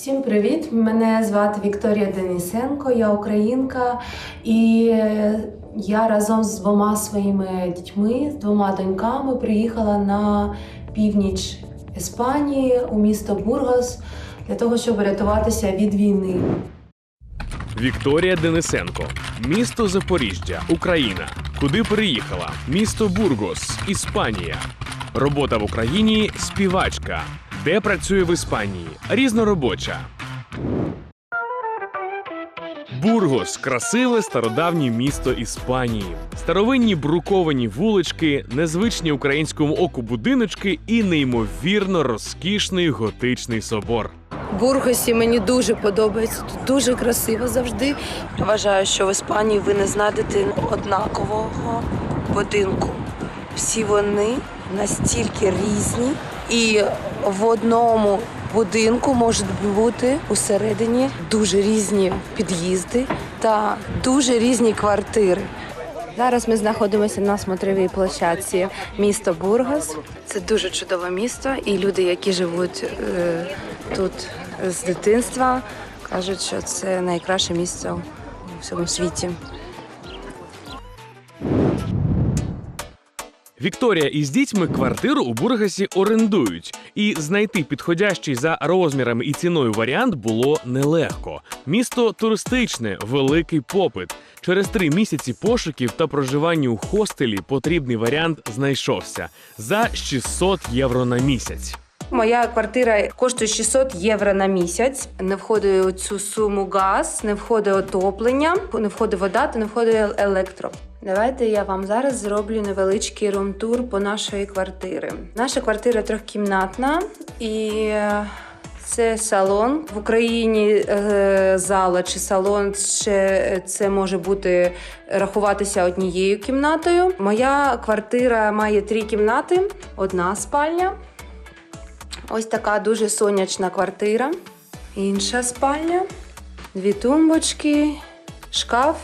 Всім привіт! Мене звати Вікторія Денисенко, я українка, і е, я разом з двома своїми дітьми, з двома доньками приїхала на північ Іспанії у місто Бургос для того, щоб рятуватися від війни. Вікторія Денисенко, місто Запоріжжя, Україна. Куди переїхала? Місто Бургос, Іспанія. Робота в Україні співачка. Де працює в Іспанії? Різноробоча. Бургос красиве стародавнє місто Іспанії. Старовинні бруковані вулички, незвичні українському оку будиночки і неймовірно розкішний готичний собор. Бургосі мені дуже подобається. Тут дуже красиво завжди. Вважаю, що в Іспанії ви не знайдете однакового будинку. Всі вони настільки різні, і в одному будинку можуть бути усередині дуже різні під'їзди та дуже різні квартири. Зараз ми знаходимося на смотровій площадці міста Бургас. Це дуже чудове місто, і люди, які живуть е, тут з дитинства, кажуть, що це найкраще місце у всьому світі. Вікторія із дітьми квартиру у Бургасі орендують, і знайти підходящий за розмірами і ціною варіант було нелегко. Місто туристичне, великий попит. Через три місяці пошуків та проживання у хостелі потрібний варіант знайшовся за 600 євро на місяць. Моя квартира коштує 600 євро на місяць. Не входить у цю суму газ, не входить отоплення, не входить вода та не входить електро. Давайте я вам зараз зроблю невеличкий рум-тур по нашої квартири. Наша квартира трьохкімнатна і е, це салон. В Україні е, зала чи салон ще це може бути рахуватися однією кімнатою. Моя квартира має три кімнати, одна спальня. Ось така дуже сонячна квартира. Інша спальня, дві тумбочки, шкаф,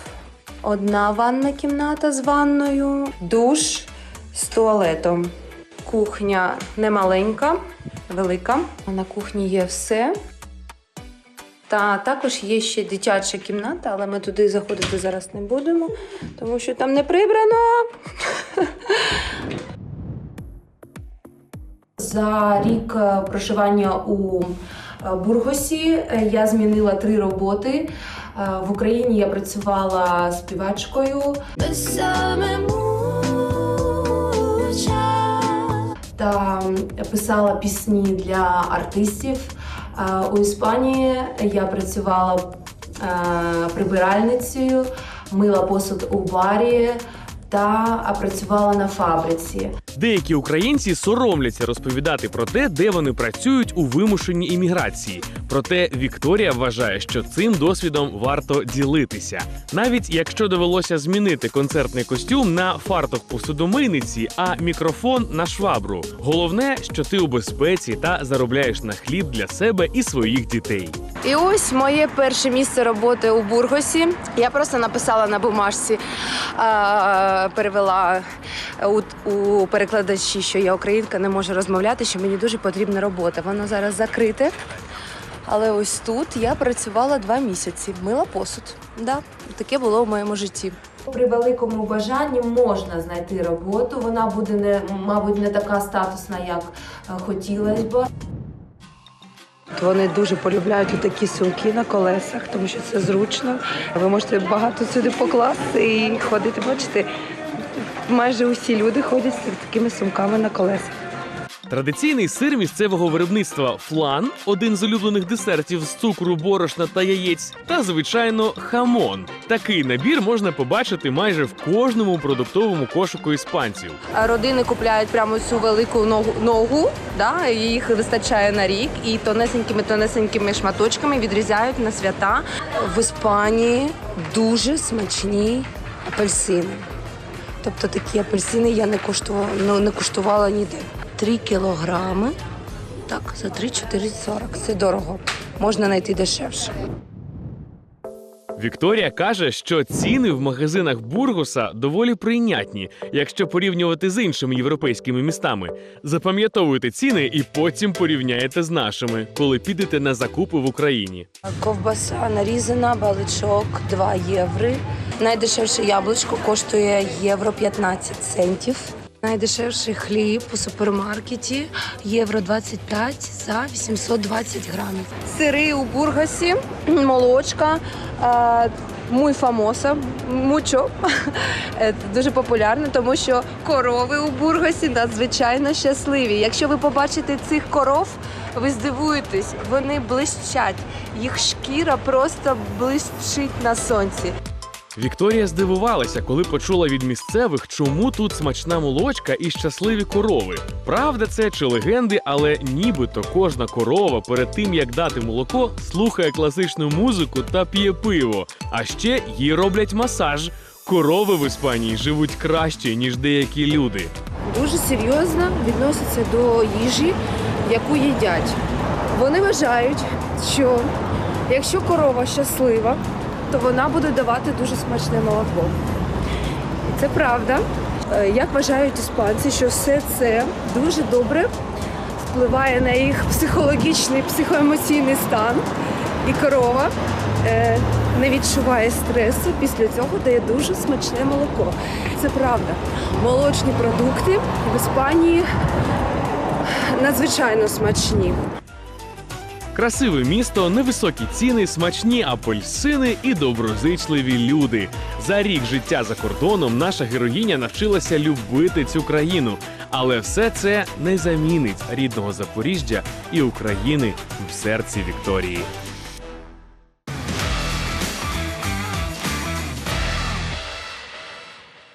одна ванна кімната з ванною, душ з туалетом. Кухня не маленька, велика. На кухні є все. Та також є ще дитяча кімната, але ми туди заходити зараз не будемо, тому що там не прибрано. За рік е, проживання у е, Бургосі е, я змінила три роботи. В Україні я працювала співачкою та писала пісні для артистів. У Іспанії я працювала прибиральницею, мила посуд у барі та працювала на фабриці. Деякі українці соромляться розповідати про те, де вони працюють у вимушеній імміграції. Проте Вікторія вважає, що цим досвідом варто ділитися, навіть якщо довелося змінити концертний костюм на фартух посудомийниці, а мікрофон на швабру. Головне, що ти у безпеці та заробляєш на хліб для себе і своїх дітей. І ось моє перше місце роботи у Бургосі. Я просто написала на бумажці, перевела у, у перекладачі, що я українка, не можу розмовляти, що мені дуже потрібна робота. Воно зараз закрите. Але ось тут я працювала два місяці, мила посуд. Да, таке було в моєму житті. При великому бажанні можна знайти роботу. Вона буде не мабуть не така статусна, як е, хотілося б. Вони дуже полюбляють такі сумки на колесах, тому що це зручно. Ви можете багато сюди покласти і ходити. Бачите, майже усі люди ходять з такими сумками на колесах. Традиційний сир місцевого виробництва флан один з улюблених десертів з цукру, борошна та яєць, та звичайно хамон. Такий набір можна побачити майже в кожному продуктовому кошику іспанців. Родини купляють прямо цю велику ногу, ногу да, їх вистачає на рік, і тонесенькими тонесенькими шматочками відрізають на свята. В Іспанії дуже смачні апельсини. Тобто такі апельсини я не куштувала, ну, не куштувала ніде. Три кілограми. Так, за 3-4,40. Це дорого. Можна знайти дешевше. Вікторія каже, що ціни в магазинах Бургуса доволі прийнятні, якщо порівнювати з іншими європейськими містами. Запам'ятовуйте ціни і потім порівняєте з нашими, коли підете на закупи в Україні. Ковбаса нарізана, баличок 2 євро. Найдешевше яблучко коштує євро 15 центів. Найдешевший хліб у супермаркеті євро 25 за 820 грамів. Сири у бургасі, молочка. Muy famosa, мучо. Це дуже популярно, тому що корови у бургасі надзвичайно щасливі. Якщо ви побачите цих коров, ви здивуєтесь, вони блищать. Їх шкіра просто блищить на сонці. Вікторія здивувалася, коли почула від місцевих, чому тут смачна молочка і щасливі корови. Правда, це чи легенди, але нібито кожна корова перед тим як дати молоко, слухає класичну музику та п'є пиво. А ще їй роблять масаж. Корови в Іспанії живуть краще ніж деякі люди. дуже серйозно відносяться до їжі, яку їдять. Вони вважають, що якщо корова щаслива, то вона буде давати дуже смачне молоко. І це правда. Е, Як вважають іспанці, що все це дуже добре впливає на їх психологічний, психоемоційний стан. І корова е, не відчуває стресу, після цього дає дуже смачне молоко. Це правда. Молочні продукти в Іспанії надзвичайно смачні. Красиве місто, невисокі ціни, смачні апельсини і доброзичливі люди. За рік життя за кордоном наша героїня навчилася любити цю країну, але все це не замінить рідного Запоріжжя і України в серці Вікторії.